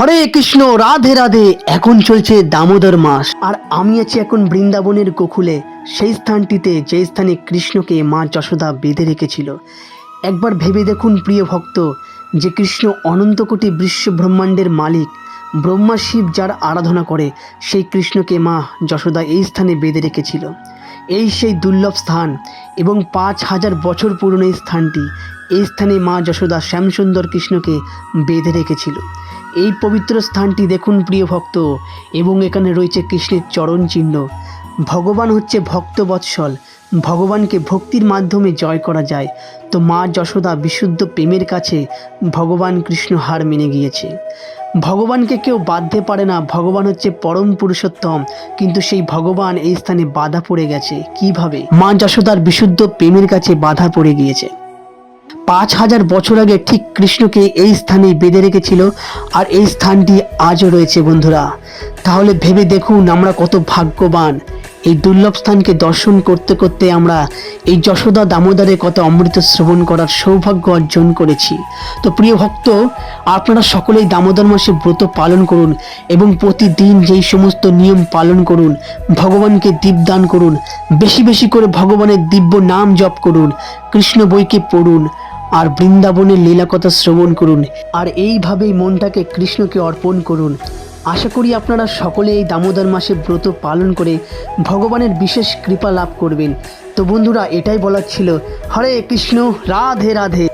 হরে কৃষ্ণ, রাধে রাধে। এখন চলছে দামোদর মাস। আর আমি আছি এখন বৃন্দাবনের গোকুলে। সেই স্থানটিতে যে স্থানে কৃষ্ণকে মা যশোদা বেঁধে রেখেছিল। একবার ভেবে দেখুন, প্রিয় ভক্ত, যে কৃষ্ণ অনন্ত কোটি বিশ্ব ব্রহ্মাণ্ডের মালিক, ব্রহ্মা শিব যার আরাধনা করে, সেই কৃষ্ণকে মা যশোদা এই স্থানে বেঁধে রেখেছিল। এই সেই দুর্লভ স্থান এবং পাঁচ হাজার বছর পুরনো এই স্থানটি, এই স্থানে মা যশোদা শ্যামসুন্দর কৃষ্ণকে বেঁধে রেখেছিল। এই পবিত্র স্থানটি দেখুন প্রিয় ভক্ত, এবং এখানে রয়েছে কৃষ্ণের চরণ চিহ্ন। ভগবান হচ্ছে ভক্ত বৎসল ভগবানকে ভক্তির মাধ্যমে জয় করা যায়। তো মা যশোদা বিশুদ্ধ প্রেমের কাছে ভগবান কৃষ্ণ হার মেনে গিয়েছে। ভগবানকে কেউ বাঁধতে পারে না, ভগবান হচ্ছে পরম পুরুষোত্তম। কিন্তু সেই ভগবান এই স্থানে বাধা পড়ে গেছে। কীভাবে? মা যশোদার বিশুদ্ধ প্রেমের কাছে বাধা পড়ে গিয়েছে। পাঁচ হাজার বছর আগে ঠিক কৃষ্ণকে এই স্থানে বেঁধে রেখেছিল, আর এই স্থানটি আজও রয়েছে বন্ধুরা। তাহলে ভেবে দেখুন আমরা কত ভাগ্যবান। এই দুর্লভ স্থানকে দর্শন করতে করতে আমরা এই যশোদা দামোদরে কত অমৃত শ্রবণ করার সৌভাগ্য অর্জন করেছি। তো প্রিয় ভক্ত, আপনারা সকলেই দামোদর মাসে ব্রত পালন করুন এবং প্রতিদিন যেই সমস্ত নিয়ম পালন করুন, ভগবানকে দীপদান করুন, বেশি বেশি করে ভগবানের দিব্য নাম জপ করুন, কৃষ্ণ বইকে পড়ুন আর বৃন্দাবনের লীলাকথা শ্রবণ করুন, আর এইভাবেই মনটাকে কৃষ্ণকে অর্পণ করুন। আশা করি আপনারা সকলে এই দামোদর মাসে ব্রত পালন করে ভগবানের বিশেষ কৃপা লাভ করবেন। তো বন্ধুরা, এটাই বলার ছিল। হরে কৃষ্ণ, রাধে রাধে।